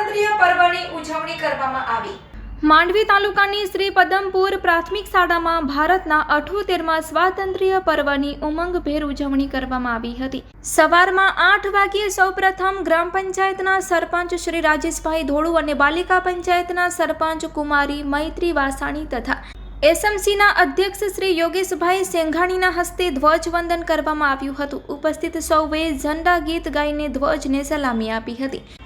સ્વાતંત્ર્ય પર્વની ઉજવણી કરવામાં આવી. માંડવી તાલુકાની શ્રી પદમપુર પ્રાથમિક શાળામાં ભારતના અઠોતેરમાં સ્વાતંત્ર્ય પર્વની ઉમંગભેર ઉજવણી કરવામાં આવી હતી. સવારમાં આઠ વાગ્યે સૌપ્રથમ ગ્રામ પંચાયતના સરપંચ શ્રી રાજેશભાઈ ધોળુ અને બાલિકા પંચાયતના સરપંચ કુમારી મૈત્રી વાસાણી તથા એસએમસીના અધ્યક્ષ શ્રી યોગેશભાઈ સેંઘાણીના હસ્તે ધ્વજવંદન કરવામાં આવ્યું હતું. ઉપસ્થિત સૌએ ઝંડા ગીત ગાઈને ધ્વજને સલામી આપી હતી.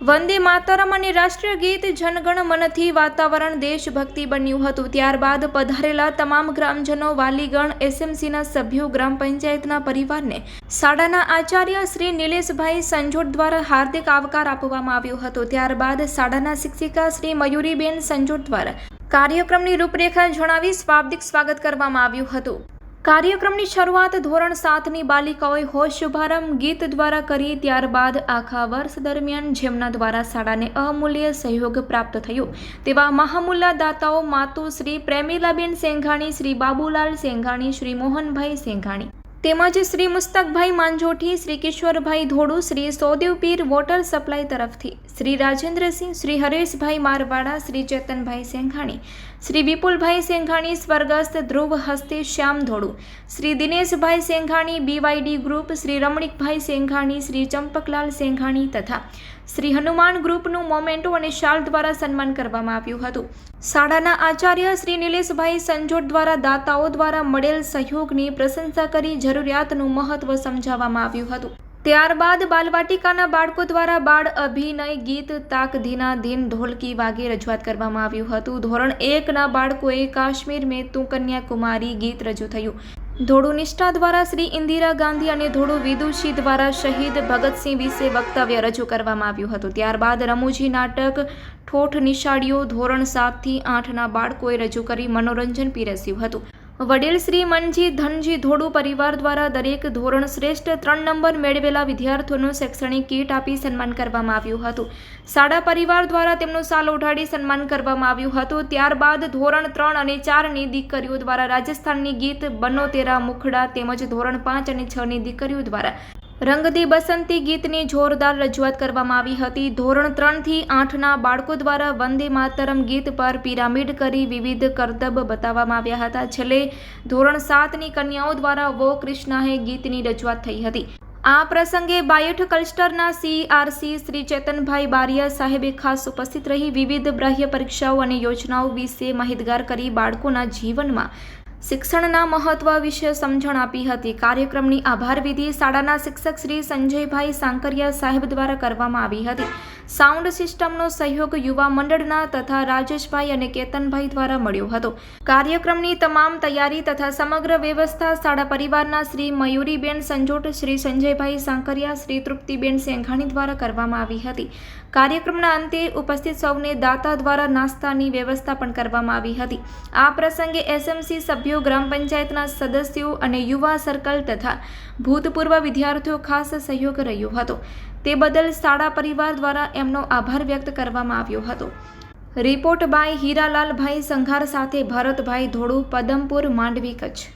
વંદે માતરમ અને રાષ્ટ્રીય ગીત જનગણ મનથી વાતાવરણ દેશભક્તિ બન્યું હતું. ત્યારબાદ પધારેલા તમામ ગ્રામજનો, વાલીગણ, એસએમસીના સભ્યો, ગ્રામ પંચાયતના પરિવારને શાળાના આચાર્ય શ્રી નિલેશભાઈ સંજોટ દ્વારા હાર્દિક આવકાર આપવામાં આવ્યો હતો. ત્યારબાદ શાળાના શિક્ષિકા શ્રી મયુરીબેન સંજોટ દ્વારા કાર્યક્રમની રૂપરેખા જણાવી સ્વાબ્દિક સ્વાગત કરવામાં આવ્યું હતું. કાર્યક્રમની શરૂઆત ધોરણ સાતની બાલિકાઓએ હોશ શુભારંભ ગીત દ્વારા કરી ત્યારબાદ આખા વર્ષ દરમિયાન જેમના દ્વારા શાળાને અમૂલ્ય સહયોગ પ્રાપ્ત થયો, તેવા મહામુલ્લા દાતાઓ માતુ શ્રી પ્રેમીલાબેન સેંઘાણી, શ્રી બાબુલાલ સેંઘાણી, શ્રી મોહનભાઈ સેંઘાણી તેમજ શ્રી મુસ્તકભાઈ માંજોઠી, શ્રી કિશોરભાઈ ધોડુ શ્રી સોદેવપીર વોટર સપ્લાય તરફથી શ્રી રાજેન્દ્રસિંહ, શ્રી હરેશભાઈ મારવાડા, શ્રી ચેતનભાઈ સેંઘાણી, શ્રી વિપુલભાઈ સેંઘાણી, સ્વર્ગસ્થ ધ્રુવ હસ્તે શ્યામ ધોડુ શ્રી દિનેશભાઈ સેંઘાણી બીવાયડી ગ્રુપ શ્રી રમણીકભાઈ સેંઘાણી, શ્રી ચંપકલાલ સેંઘાણી તથા શ્રી હનુમાન ગ્રુપનું મોમેન્ટો અને શાલ દ્વારા સન્માન કરવામાં આવ્યું હતું. શાળાના આચાર્ય શ્રી નિલેશભાઈ સંજોટ દ્વારા દાતાઓ દ્વારા મળેલ સહયોગની પ્રશંસા કરી જરૂરિયાતનું મહત્વ સમજાવવામાં આવ્યું હતું. ત્યારબાદ બાલવાટિકાના બાળકો દ્વારા બાળ અભિનય ગીત તાક ધીના ધીન ઢોલકી વાગે રજૂઆત કરવામાં આવ્યું હતું. ધોરણ એકના બાળકોએ કાશ્મીર મેં તું કન્યાકુમારી ગીત રજૂ થયું. ધોળુ નિષ્ઠા દ્વારા શ્રી ઇન્દિરા ગાંધી અને ધોળુ વિદુષી દ્વારા શહીદ ભગતસિંહ વિશે વક્તવ્ય રજૂ કરવામાં આવ્યું હતું. ત્યારબાદ રમૂજી નાટક ઠોઠ નિશાળીઓ ધોરણ સાતથી આઠના બાળકોએ રજૂ કરી મનોરંજન પીરસ્યું હતું. વડીલ શ્રી મનજી ધનજી ધોડુ પરિવાર દ્વારા દરેક ધોરણ શ્રેષ્ઠ ત્રણ નંબર મેળવેલા વિદ્યાર્થીઓનું શૈક્ષણિક કીટ આપી સન્માન કરવામાં આવ્યું હતું. શાળા પરિવાર દ્વારા તેમનું સાલ ઉઠાડી સન્માન કરવામાં આવ્યું હતું. ત્યારબાદ ધોરણ ત્રણ અને ચારની દીકરીઓ દ્વારા રાજસ્થાનની ગીત બનો તેરા મુખડા તેમજ ધોરણ પાંચ અને છની દીકરીઓ દ્વારા રંગદી બસંતી ગીતની જોરદાર રજૂઆત કરવામાં આવી હતી. ધોરણ ત્રણથી આઠના બાળકો દ્વારા વંદે માતરમ ગીત પર પિરામિડ કરી વિવિધ કરતબ બતાવવામાં આવ્યા હતા. છેલ્લે ધોરણ સાતની કન્યાઓ દ્વારા વો કૃષ્ણાએ ગીતની રજૂઆત થઈ હતી. આ પ્રસંગે બાયઠ કલ્સ્ટરના સીઆરસી શ્રી ચેતનભાઈ બારિયા સાહેબે ખાસ ઉપસ્થિત રહી વિવિધ બાહ્ય પરીક્ષાઓ અને યોજનાઓ વિશે માહિતગાર કરી બાળકોના જીવનમાં શિક્ષણના મહત્વ વિશે સમજણ આપી હતી. કાર્યક્રમની આભાર વિધિ શાળાના શિક્ષક શ્રી સંજયભાઈ સાંકરિયા સાહેબ દ્વારા કરવામાં આવી હતી. સાઉન્ડ સિસ્ટમનો સહયોગ યુવા મંડળના તથા રાજેશભાઈ અને કેતનભાઈ દ્વારા મળ્યો હતો. કાર્યક્રમની તમામ તૈયારી તથા સમગ્ર વ્યવસ્થા શાળા પરિવારના શ્રી મયુરીબેન સંજોટ, શ્રી સંજયભાઈ સાંકરિયા, શ્રી તૃપ્તિબેન સેંઘાણી દ્વારા કરવામાં આવી હતી. કાર્યક્રમના અંતે ઉપસ્થિત સૌને દાતા દ્વારા નાસ્તાની વ્યવસ્થા પણ કરવામાં આવી હતી. આ પ્રસંગે એસએમસી સભ્યો ગ્રામ પંચાયતના સદસ્યો અને યુવા સર્કલ તથા ભૂતપૂર્વ વિદ્યાર્થીઓ ખાસ સહયોગ રહ્યો હતો. તે બદલ શાળા પરિવાર દ્વારા એમનો આભાર વ્યક્ત કરવામાં આવ્યો હતો. રિપોર્ટ બાય હીરાલાલભાઈ સંઘાર સાથે ભરતભાઈ ધોળુ, પદમપુર, માંડવી, કચ્છ.